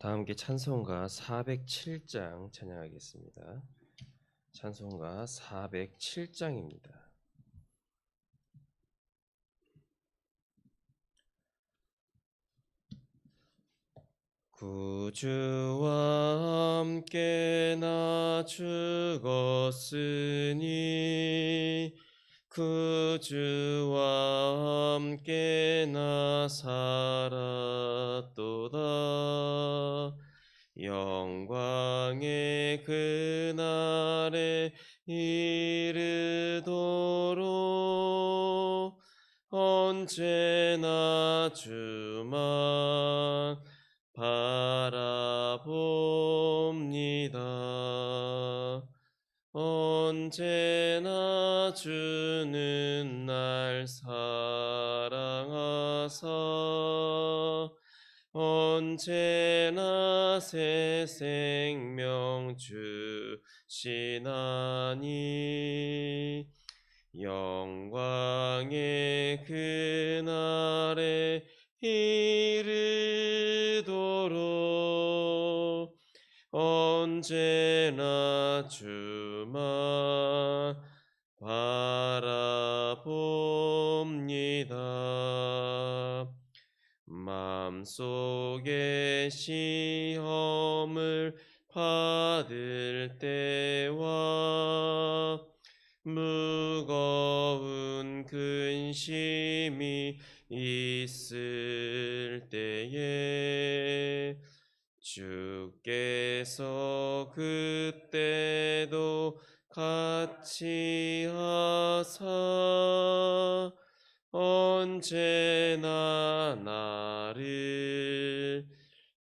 다 함께 찬송가 407장 찬양하겠습니다. 찬송가 407장입니다. 구주와 함께 나 죽었으니 구주와 함께 나 살았도다 영광의 그날에 이르도록 언제나 주만 바라봅니다. 언제나 주는 날 사랑하사 언제나 새 생명 주시나니 영광의 그날에 이르도록 언제나 주만 바라봅니다. 마음속에 시험을 받을 때와 무거운 근심이 있을 때에 주께서 그때도 같이 하사 언제나 나를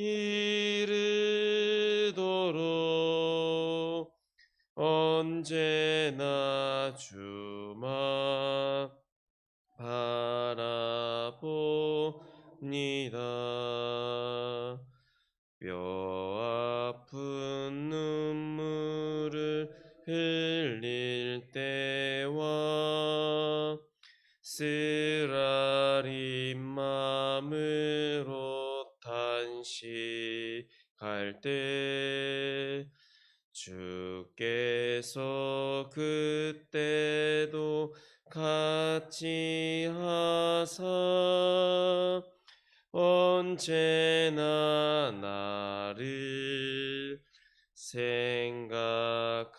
이르도록 언제나 주만 바라봅니다. 뼈 아픈 눈물을 흘릴 때와 쓰라린 마음으로 탄식할 때 주께서 그때도 같이 하사 언제나 나를 생각하시네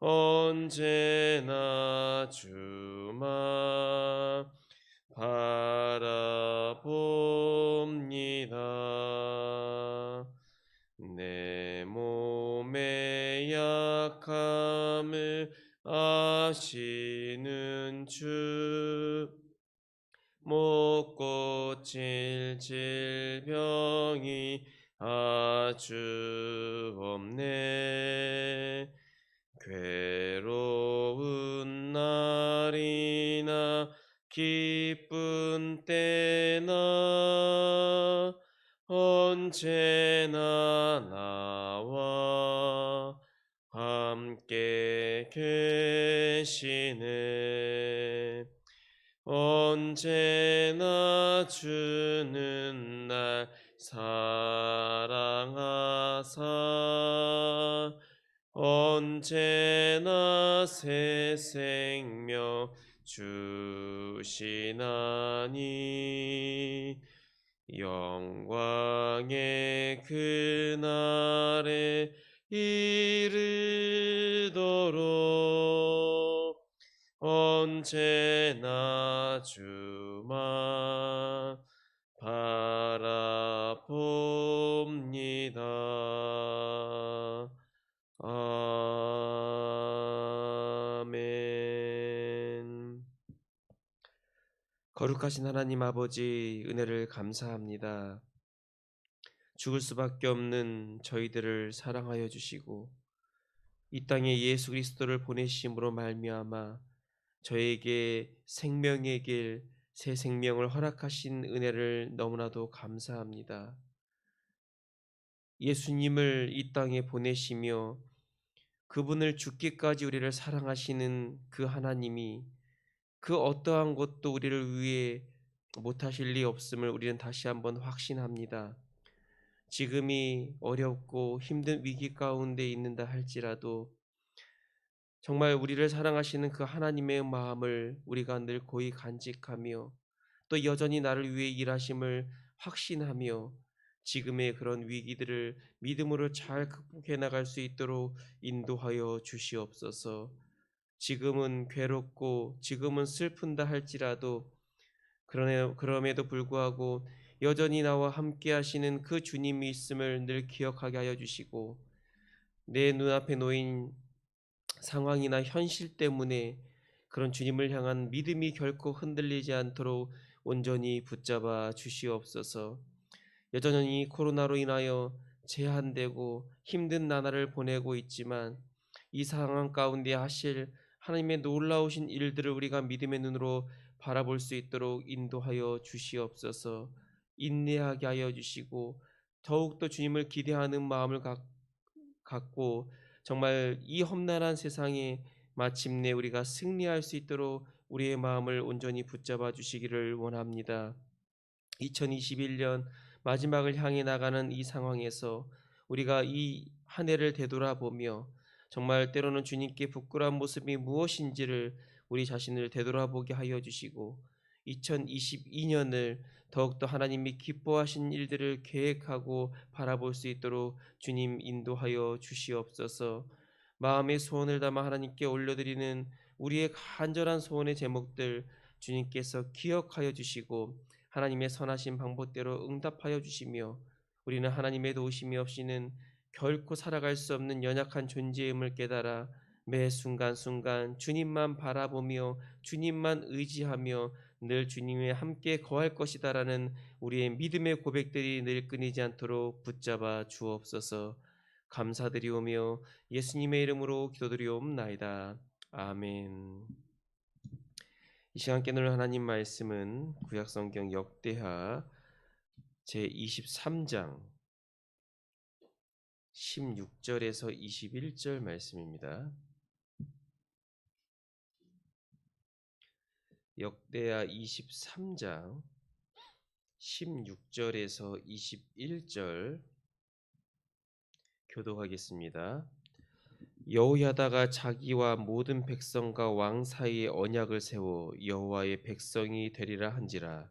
언제나 주만 바라봅니다. 내 몸의 약함을 아시는 주 못 고칠 질병이 아주 없네 기쁜 때나 언제나 나와 함께 계시네. 언제나 주는 날 사랑하사 언제나 새 생명 주시나니 영광의 그날에 이르도록 언제나 주만 바라봅니다. 거룩하신 하나님 아버지 은혜를 감사합니다. 죽을 수밖에 없는 저희들을 사랑하여 주시고 이 땅에 예수 그리스도를 보내심으로 말미암아 저에게 생명의 길, 새 생명을 허락하신 은혜를 너무나도 감사합니다. 예수님을 이 땅에 보내시며 그분을 죽기까지 우리를 사랑하시는 그 하나님이 그 어떠한 것도 우리를 위해 못하실 리 없음을 우리는 다시 한번 확신합니다. 지금이 어렵고 힘든 위기 가운데 있는다 할지라도 정말 우리를 사랑하시는 그 하나님의 마음을 우리가 늘 고이 간직하며 또 여전히 나를 위해 일하심을 확신하며 지금의 그런 위기들을 믿음으로 잘 극복해 나갈 수 있도록 인도하여 주시옵소서. 지금은 괴롭고 지금은 슬픈다 할지라도 그럼에도 불구하고 여전히 나와 함께 하시는 그 주님이 있음을 늘 기억하게 하여 주시고 내 눈앞에 놓인 상황이나 현실 때문에 그런 주님을 향한 믿음이 결코 흔들리지 않도록 온전히 붙잡아 주시옵소서. 여전히 코로나로 인하여 제한되고 힘든 나날을 보내고 있지만 이 상황 가운데 하실 하나님의 놀라우신 일들을 우리가 믿음의 눈으로 바라볼 수 있도록 인도하여 주시옵소서. 인내하게 하여 주시고 더욱더 주님을 기대하는 마음을 갖고 정말 이 험난한 세상에 마침내 우리가 승리할 수 있도록 우리의 마음을 온전히 붙잡아 주시기를 원합니다. 2021년 마지막을 향해 나가는 이 상황에서 우리가 이 한 해를 되돌아보며 정말 때로는 주님께 부끄러운 모습이 무엇인지를 우리 자신을 되돌아보게 하여 주시고 2022년을 더욱더 하나님이 기뻐하신 일들을 계획하고 바라볼 수 있도록 주님 인도하여 주시옵소서. 마음의 소원을 담아 하나님께 올려드리는 우리의 간절한 소원의 제목들 주님께서 기억하여 주시고 하나님의 선하신 방법대로 응답하여 주시며 우리는 하나님의 도우심이 없이는 결코 살아갈 수 없는 연약한 존재임을 깨달아 매 순간순간 주님만 바라보며 주님만 의지하며 늘 주님의 함께 거할 것이다라는 우리의 믿음의 고백들이 늘 끊이지 않도록 붙잡아 주옵소서. 감사드리오며 예수님의 이름으로 기도드리옵나이다. 아멘. 이 시간 깨는 하나님 말씀은 구약성경 역대하 제 23장 16절에서 21절 말씀입니다. 역대하 23장 16절에서 21절 교도하겠습니다. 여호야다가 자기와 모든 백성과 왕 사이에 언약을 세워 여호와의 백성이 되리라 한지라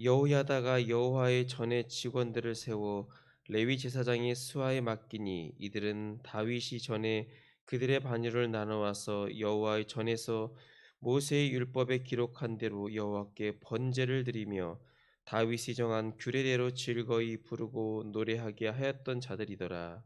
여호야다가 여호와의 전에 직원들을 세워 레위 제사장이 수하에 맡기니 이들은 다윗이 전에 그들의 반열을 나눠와서 여호와의 전에서 모세의 율법에 기록한 대로 여호와께 번제를 드리며 다윗이 정한 규례대로 즐거이 부르고 노래하게 하였던 자들이더라.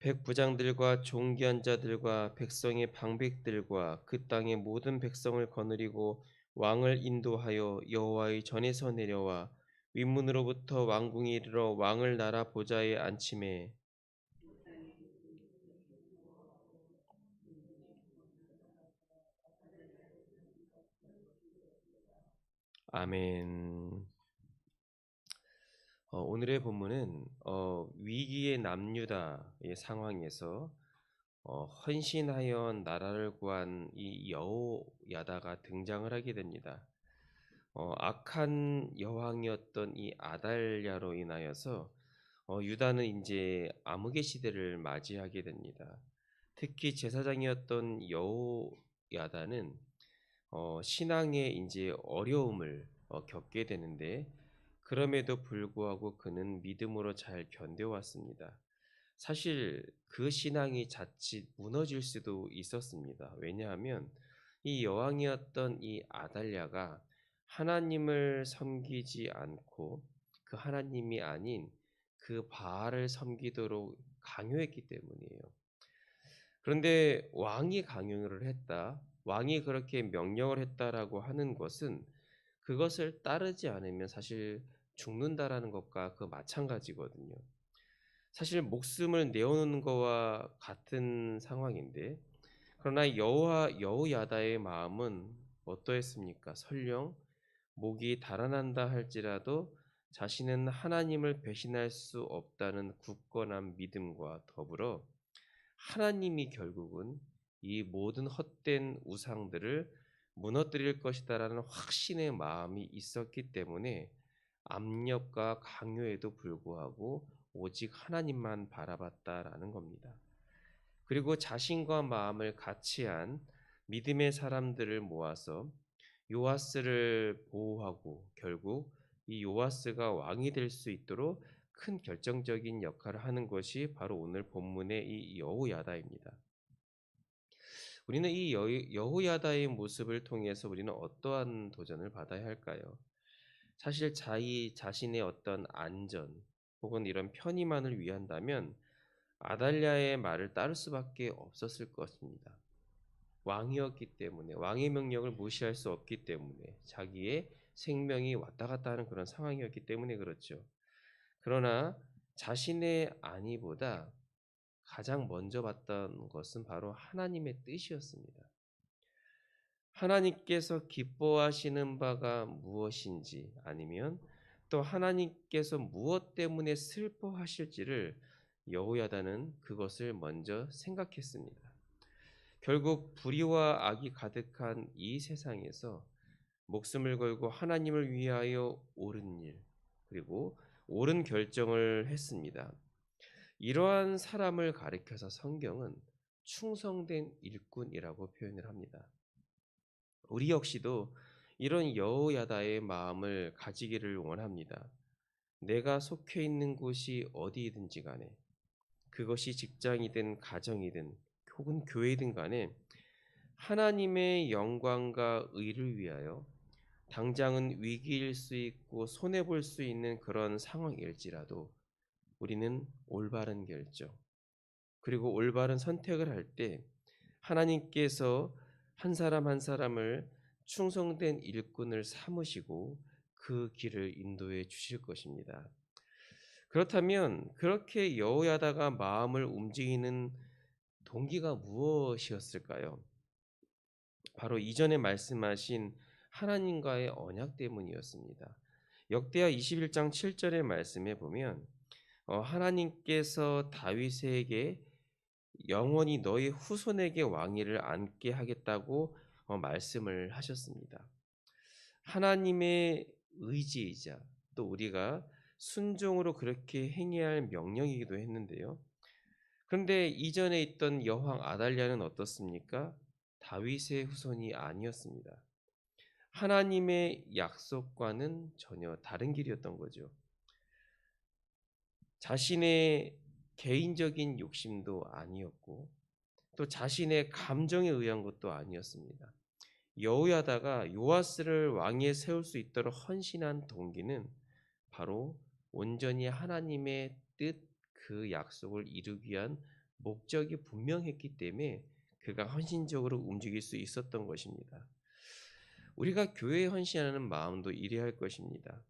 백부장들과 종기한 자들과 백성의 방백들과 그 땅의 모든 백성을 거느리고 왕을 인도하여 여호와의 전에서 내려와 윗문으로부터 왕궁에 이르러 왕을 나라 보좌에 앉힘에 아멘. 어, 오늘의 본문은 어, 위기의 남유다의 상황에서 어, 헌신하여 나라를 구한 이 여호야다가 등장을 하게 됩니다. 어, 악한 여왕이었던 이 아달랴로 인하여서 어, 유다는 이제 암흑의 시대를 맞이하게 됩니다. 특히 제사장이었던 여호야다는 어, 신앙의 이제 어려움을 어, 겪게 되는데 그럼에도 불구하고 그는 믿음으로 잘 견뎌왔습니다. 사실 그 신앙이 자칫 무너질 수도 있었습니다. 왜냐하면 이 여왕이었던 이 아달랴가 하나님을 섬기지 않고 그 하나님이 아닌 그 바알을 섬기도록 강요했기 때문이에요. 그런데 왕이 강요를 했다. 왕이 그렇게 명령을 했다라고 하는 것은 그것을 따르지 않으면 사실 죽는다라는 것과 그 마찬가지거든요. 사실 목숨을 내어놓는 것과 같은 상황인데 그러나 여호와 여호야다의 마음은 어떠했습니까? 설령 목이 달아난다 할지라도 자신은 하나님을 배신할 수 없다는 굳건한 믿음과 더불어 하나님이 결국은 이 모든 헛된 우상들을 무너뜨릴 것이다라는 확신의 마음이 있었기 때문에 압력과 강요에도 불구하고 오직 하나님만 바라봤다라는 겁니다. 그리고 자신과 마음을 같이 한 믿음의 사람들을 모아서 요아스를 보호하고 결국 이 요아스가 왕이 될 수 있도록 큰 결정적인 역할을 하는 것이 바로 오늘 본문의 이 여호야다입니다. 우리는 이 여호야다의 모습을 통해서 우리는 어떠한 도전을 받아야 할까요? 사실 자기 자신의 어떤 안전 혹은 이런 편의만을 위한다면 아달랴의 말을 따를 수밖에 없었을 것입니다. 왕이었기 때문에 왕의 명령을 무시할 수 없기 때문에 자기의 생명이 왔다 갔다 하는 그런 상황이었기 때문에 그렇죠. 그러나 자신의 안위보다 가장 먼저 봤던 것은 바로 하나님의 뜻이었습니다. 하나님께서 기뻐하시는 바가 무엇인지 아니면 또 하나님께서 무엇 때문에 슬퍼하실지를 여호야다는 그것을 먼저 생각했습니다. 결국 불의와 악이 가득한 이 세상에서 목숨을 걸고 하나님을 위하여 옳은 일 그리고 옳은 결정을 했습니다. 이러한 사람을 가리켜서 성경은 충성된 일꾼이라고 표현을 합니다. 우리 역시도 이런 여호야다의 마음을 가지기를 원합니다. 내가 속해 있는 곳이 어디든지 간에 그것이 직장이든 가정이든 혹은 교회든 간에 하나님의 영광과 의를 위하여 당장은 위기일 수 있고 손해 볼 수 있는 그런 상황일지라도 우리는 올바른 결정 그리고 올바른 선택을 할 때 하나님께서 한 사람 한 사람을 충성된 일꾼을 삼으시고 그 길을 인도해 주실 것입니다. 그렇다면 그렇게 여호야다가 마음을 움직이는 동기가 무엇이었을까요? 바로 이전에 말씀하신 하나님과의 언약 때문이었습니다. 역대하 21장 7절의 말씀에 보면 어, 하나님께서 다윗에게 영원히 너희 후손에게 왕위를 앉게 하겠다고 어, 말씀을 하셨습니다. 하나님의 의지이자 또 우리가 순종으로 그렇게 행해야 할 명령이기도 했는데요. 그런데 이전에 있던 여왕 아달랴는 어떻습니까? 다윗의 후손이 아니었습니다. 하나님의 약속과는 전혀 다른 길이었던 거죠. 자신의 개인적인 욕심도 아니었고 또 자신의 감정에 의한 것도 아니었습니다. 여호야다가 요아스를 왕위에 세울 수 있도록 헌신한 동기는 바로 온전히 하나님의 뜻 그 약속을 이루기 위한 목적이 분명했기 때문에 그가 헌신적으로 움직일 수 있었던 것입니다. 우리가 교회에 헌신하는 마음도 이래야 할 것입니다.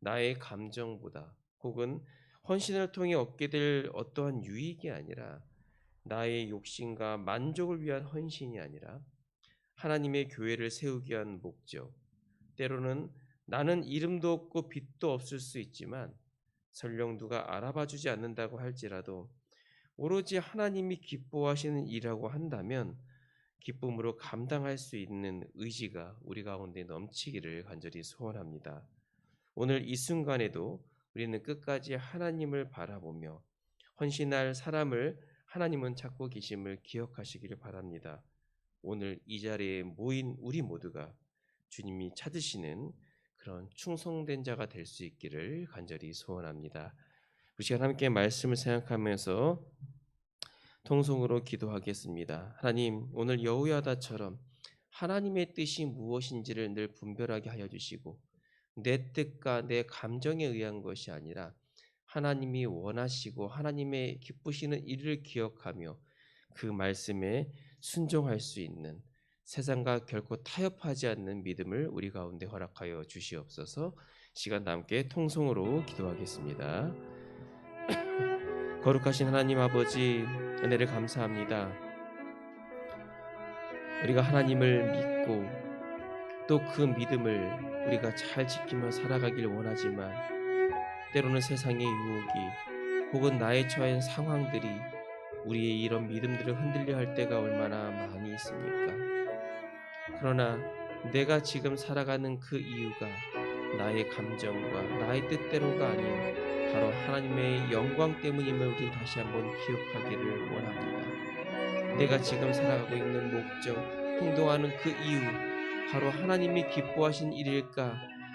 나의 감정보다 혹은 헌신을 통해 얻게 될 어떠한 유익이 아니라 나의 욕심과 만족을 위한 헌신이 아니라 하나님의 교회를 세우기 위한 목적, 때로는 나는 이름도 없고 빛도 없을 수 있지만 설령 누가 알아봐 주지 않는다고 할지라도 오로지 하나님이 기뻐하시는 일이라고 한다면 기쁨으로 감당할 수 있는 의지가 우리 가운데 넘치기를 간절히 소원합니다. 오늘 이 순간에도 우리는 끝까지 하나님을 바라보며 헌신할 사람을 하나님은 찾고 계심을 기억하시기를 바랍니다. 오늘 이 자리에 모인 우리 모두가 주님이 찾으시는 그런 충성된 자가 될 수 있기를 간절히 소원합니다. 우리 시간 함께 말씀을 생각하면서 통성으로 기도하겠습니다. 하나님, 오늘 여호야다처럼 하나님의 뜻이 무엇인지를 늘 분별하게 하여 주시고 내 뜻과 내 감정에 의한 것이 아니라 하나님이 원하시고 하나님의 기쁘시는 일을 기억하며 그 말씀에 순종할 수 있는 세상과 결코 타협하지 않는 믿음을 우리 가운데 허락하여 주시옵소서. 시간 남게 통성으로 기도하겠습니다. 거룩하신 하나님 아버지 은혜를 감사합니다. 우리가 하나님을 믿고 또 그 믿음을 우리가 잘 지키며 살아가길 원하지만 때로는 세상의 유혹이 혹은 나의 처한 상황들이 우리의 이런 믿음들을 흔들려 할 때가 얼마나 많이 있습니까? 그러나 내가 지금 살아가는 그 이유가 나의 감정과 나의 뜻대로가 아닌 바로 하나님의 영광 때문임을 우리 다시 한번 기억하기를 원합니다. 내가 지금 살아가고 있는 목적, 행동하는 그 이유, 바로 하나님이 기뻐하신 일일까?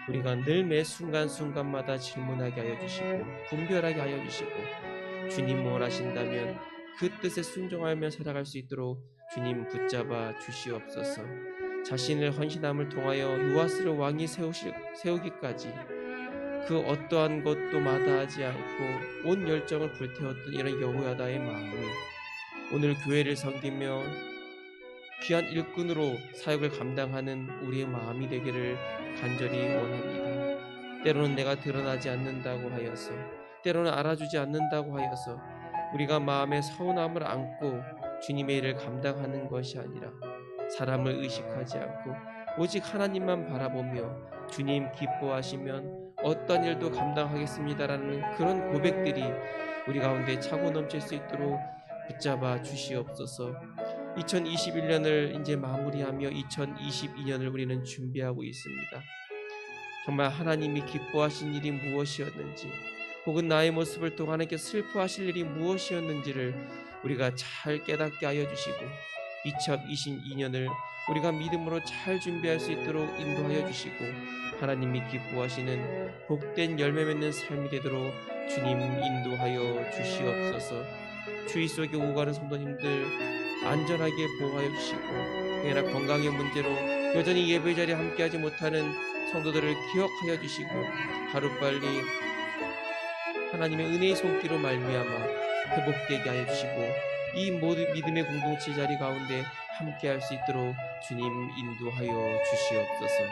우리가 늘 매 순간순간마다 질문하게 하여 주시고 분별하게 하여 주시고 주님 원하신다면 그 뜻에 순종하며 살아갈 수 있도록 주님 붙잡아 주시옵소서. 자신을 헌신함을 통하여 요아스를 왕이 세우실, 세우기까지 그 어떠한 것도 마다하지 않고 온 열정을 불태웠던 이런 여호야다의 마음이 오늘 교회를 섬기며 귀한 일꾼으로 사역을 감당하는 우리의 마음이 되기를 간절히 원합니다. 때로는 내가 드러나지 않는다고 하여서 때로는 알아주지 않는다고 하여서 우리가 마음의 서운함을 안고 주님의 일을 감당하는 것이 아니라 사람을 의식하지 않고 오직 하나님만 바라보며 주님 기뻐하시면 어떤 일도 감당하겠습니다라는 그런 고백들이 우리 가운데 차고 넘칠 수 있도록 붙잡아 주시옵소서. 2021년을 이제 마무리하며 2022년을 우리는 준비하고 있습니다. 정말 하나님이 기뻐하신 일이 무엇이었는지 혹은 나의 모습을 통해 하나님께 슬퍼하실 일이 무엇이었는지를 우리가 잘 깨닫게 하여 주시고 2022년을 우리가 믿음으로 잘 준비할 수 있도록 인도하여 주시고 하나님이 기뻐하시는 복된 열매 맺는 삶이 되도록 주님 인도하여 주시옵소서. 주의 속에 오가는 성도님들 안전하게 보호하여 주시고 행여나 건강의 문제로 여전히 예배 자리에 함께하지 못하는 성도들을 기억하여 주시고 하루빨리 하나님의 은혜의 손길로 말미암아 회복되게 하여 주시고 이 모든 믿음의 공동체 자리 가운데 함께할 수 있도록 주님 인도하여 주시옵소서.